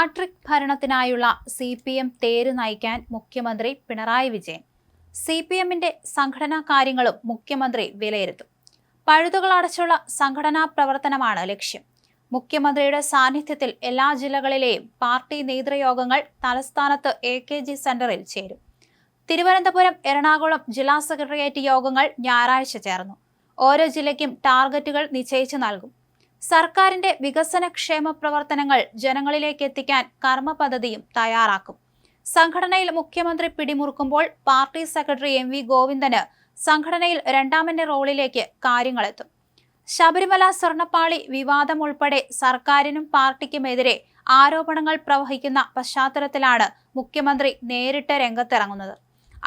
Hat trick ഭരണത്തിനായുള്ള C P M തേര് നയിക്കാൻ മുഖ്യമന്ത്രി പിണറായി വിജയൻ. സി പി എമ്മിന്റെ സംഘടനാ കാര്യങ്ങളും മുഖ്യമന്ത്രി വിലയിരുത്തും. പഴുതുകൾ അടച്ചുള്ള സംഘടനാ പ്രവർത്തനമാണ് ലക്ഷ്യം. മുഖ്യമന്ത്രിയുടെ സാന്നിധ്യത്തിൽ എല്ലാ ജില്ലകളിലെയും പാർട്ടി നേതൃയോഗങ്ങൾ തലസ്ഥാനത്ത് എ കെ ജി സെന്ററിൽ ചേരും. തിരുവനന്തപുരം എറണാകുളം ജില്ലാ സെക്രട്ടേറിയറ്റ് യോഗങ്ങൾ ഞായറാഴ്ച ചേർന്നു. ഓരോ ജില്ലയ്ക്കും ടാർഗറ്റുകൾ നിശ്ചയിച്ചു നൽകും. സർക്കാരിന്റെ വികസന ക്ഷേമ പ്രവർത്തനങ്ങൾ ജനങ്ങളിലേക്ക് എത്തിക്കാൻ കർമ്മ പദ്ധതിയും തയ്യാറാക്കും. സംഘടനയിൽ മുഖ്യമന്ത്രി പിടിമുറുക്കുമ്പോൾ പാർട്ടി സെക്രട്ടറി എം വി ഗോവിന്ദന് സംഘടനയിൽ രണ്ടാമന്റെ റോളിലേക്ക് കാര്യങ്ങളെത്തും. ശബരിമല സ്വർണപ്പാളി വിവാദം ഉൾപ്പെടെ സർക്കാരിനും പാർട്ടിക്കുമെതിരെ ആരോപണങ്ങൾ പ്രവഹിക്കുന്ന പശ്ചാത്തലത്തിലാണ് മുഖ്യമന്ത്രി നേരിട്ട് രംഗത്തിറങ്ങുന്നത്.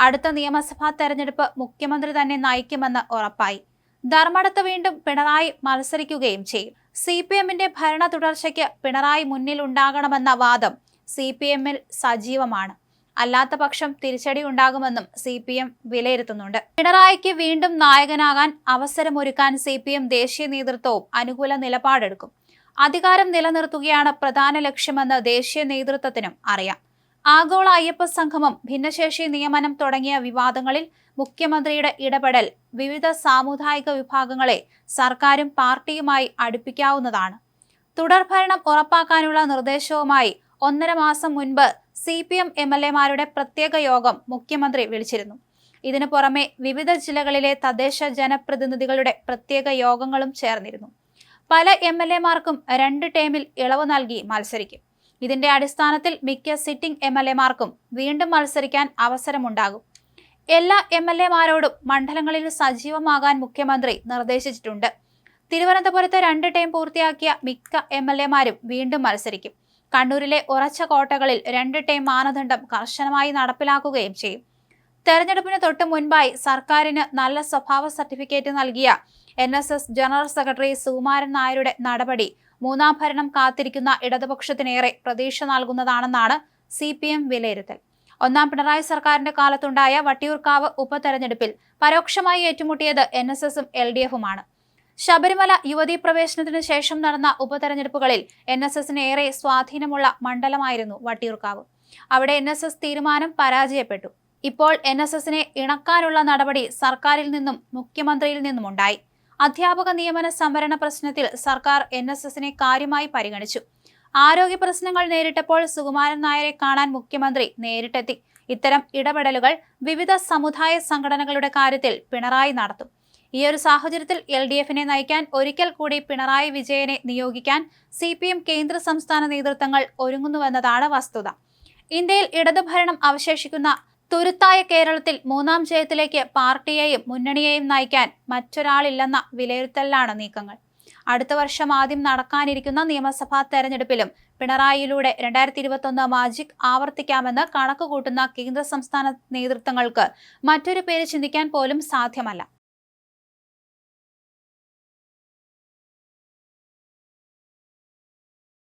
അടുത്ത നിയമസഭാ തെരഞ്ഞെടുപ്പ് മുഖ്യമന്ത്രി തന്നെ നയിക്കുമെന്ന് ഉറപ്പായി. ധർമ്മടത്ത് വീണ്ടും പിണറായി മത്സരിക്കുകയും ചെയ്യും. സി പി എമ്മിന്റെ ഭരണ തുടർച്ചയ്ക്ക് പിണറായി മുന്നിൽ ഉണ്ടാകണമെന്ന വാദം സി പി എമ്മിൽ സജീവമാണ്. അല്ലാത്ത പക്ഷം തിരിച്ചടി ഉണ്ടാകുമെന്നും സി പി എം വിലയിരുത്തുന്നുണ്ട്. പിണറായിക്ക് വീണ്ടും നായകനാകാൻ അവസരമൊരുക്കാൻ സി പി എം ദേശീയ നേതൃത്വവും അനുകൂല നിലപാടെടുക്കും. അധികാരം നിലനിർത്തുകയാണ് പ്രധാന ലക്ഷ്യമെന്ന് ദേശീയ നേതൃത്വത്തിനും അറിയാം. ആഗോള അയ്യപ്പ സംഗമം ഭിന്നശേഷി നിയമനം തുടങ്ങിയ വിവാദങ്ങളിൽ മുഖ്യമന്ത്രിയുടെ ഇടപെടൽ വിവിധ സാമുദായിക വിഭാഗങ്ങളെ സർക്കാരും പാർട്ടിയുമായി അടുപ്പിക്കാവുന്നതാണ്. തുടർഭരണം ഉറപ്പാക്കാനുള്ള നിർദ്ദേശവുമായി ഒന്നര മാസം മുൻപ് C P M M L എമാരുടെ പ്രത്യേക യോഗം മുഖ്യമന്ത്രി വിളിച്ചിരുന്നു. ഇതിനു പുറമെ വിവിധ ജില്ലകളിലെ തദ്ദേശ ജനപ്രതിനിധികളുടെ പ്രത്യേക യോഗങ്ങളും ചേർന്നിരുന്നു. പല എം എൽ എമാർക്കും രണ്ട് ടേമിൽ ഇളവ് നൽകി മത്സരിക്കും. ഇതിന്റെ അടിസ്ഥാനത്തിൽ മിക്ക സിറ്റിംഗ് എം എൽ എമാർക്കും വീണ്ടും മത്സരിക്കാൻ അവസരമുണ്ടാകും. എല്ലാ എം എൽ എമാരോടും മണ്ഡലങ്ങളിൽ സജീവമാകാൻ മുഖ്യമന്ത്രി നിർദ്ദേശിച്ചിട്ടുണ്ട്. തിരുവനന്തപുരത്ത് രണ്ട് ടൈം പൂർത്തിയാക്കിയ മിക്ക എം എൽ എമാരും വീണ്ടും മത്സരിക്കും. കണ്ണൂരിലെ ഉറച്ച കോട്ടകളിൽ രണ്ട് ടൈം മാനദണ്ഡം കർശനമായി നടപ്പിലാക്കുകയും ചെയ്യും. തെരഞ്ഞെടുപ്പിന് തൊട്ട് മുൻപായി സർക്കാരിന് നല്ല സ്വഭാവ സർട്ടിഫിക്കറ്റ് നൽകിയ N S S general secretary Sukumaran നായരുടെ നടപടി മൂന്നാം ഭരണം കാത്തിരിക്കുന്ന ഇടതുപക്ഷത്തിനേറെ പ്രതീക്ഷ നൽകുന്നതാണെന്നാണ് സി പി എം വിലയിരുത്തൽ. ഒന്നാം പിണറായി സർക്കാരിന്റെ കാലത്തുണ്ടായ വട്ടിയൂർക്കാവ് ഉപതെരഞ്ഞെടുപ്പിൽ പരോക്ഷമായി ഏറ്റുമുട്ടിയത് എൻ എസ് എസും എൽ ഡി എഫുമാണ്. ശബരിമല യുവതീ പ്രവേശനത്തിന് ശേഷം നടന്ന ഉപതെരഞ്ഞെടുപ്പുകളിൽ എൻ എസ് എസിന് ഏറെ സ്വാധീനമുള്ള മണ്ഡലമായിരുന്നു വട്ടിയൂർക്കാവ്. അവിടെ എൻ എസ് എസ് തീരുമാനം പരാജയപ്പെട്ടു. ഇപ്പോൾ എൻ എസ് എസിനെ ഇണക്കാനുള്ള നടപടി സർക്കാരിൽ നിന്നും മുഖ്യമന്ത്രിയിൽ നിന്നുമുണ്ടായി. അധ്യാപക നിയമന സംവരണ പ്രശ്നത്തിൽ സർക്കാർ എൻ എസ് എസിനെ കാര്യമായി പരിഗണിച്ചു. ആരോഗ്യ പ്രശ്നങ്ങൾ നേരിട്ടപ്പോൾ സുകുമാരൻ നായരെ കാണാൻ മുഖ്യമന്ത്രി നേരിട്ടെത്തി. ഇത്തരം ഇടപെടലുകൾ വിവിധ സമുദായ സംഘടനകളുടെ കാര്യത്തിൽ പിണറായി നടത്തും. ഈ ഒരു സാഹചര്യത്തിൽ എൽ ഡി എഫിനെ നയിക്കാൻ ഒരിക്കൽ കൂടി പിണറായി വിജയനെ നിയോഗിക്കാൻ സി പി എം കേന്ദ്ര സംസ്ഥാന നേതൃത്വങ്ങൾ ഒരുങ്ങുന്നുവെന്നതാണ് വസ്തുത. ഇന്ത്യയിൽ ഇടതുഭരണം അവശേഷിക്കുന്ന തുരുത്തായ കേരളത്തിൽ മൂന്നാം ജയത്തിലേക്ക് പാർട്ടിയെയും മുന്നണിയെയും നയിക്കാൻ മറ്റൊരാളില്ലെന്ന വിലയിരുത്തലിലാണ് നീക്കങ്ങൾ. അടുത്ത വർഷം ആദ്യം നടക്കാനിരിക്കുന്ന നിയമസഭാ തെരഞ്ഞെടുപ്പിലും പിണറായിയിലൂടെ രണ്ടായിരത്തി ഇരുപത്തൊന്ന് മാജിക് ആവർത്തിക്കാമെന്ന് കണക്കുകൂട്ടുന്ന കേന്ദ്ര സംസ്ഥാന നേതൃത്വങ്ങൾക്ക് മറ്റൊരു പേര് ചിന്തിക്കാൻ പോലും സാധ്യമല്ല.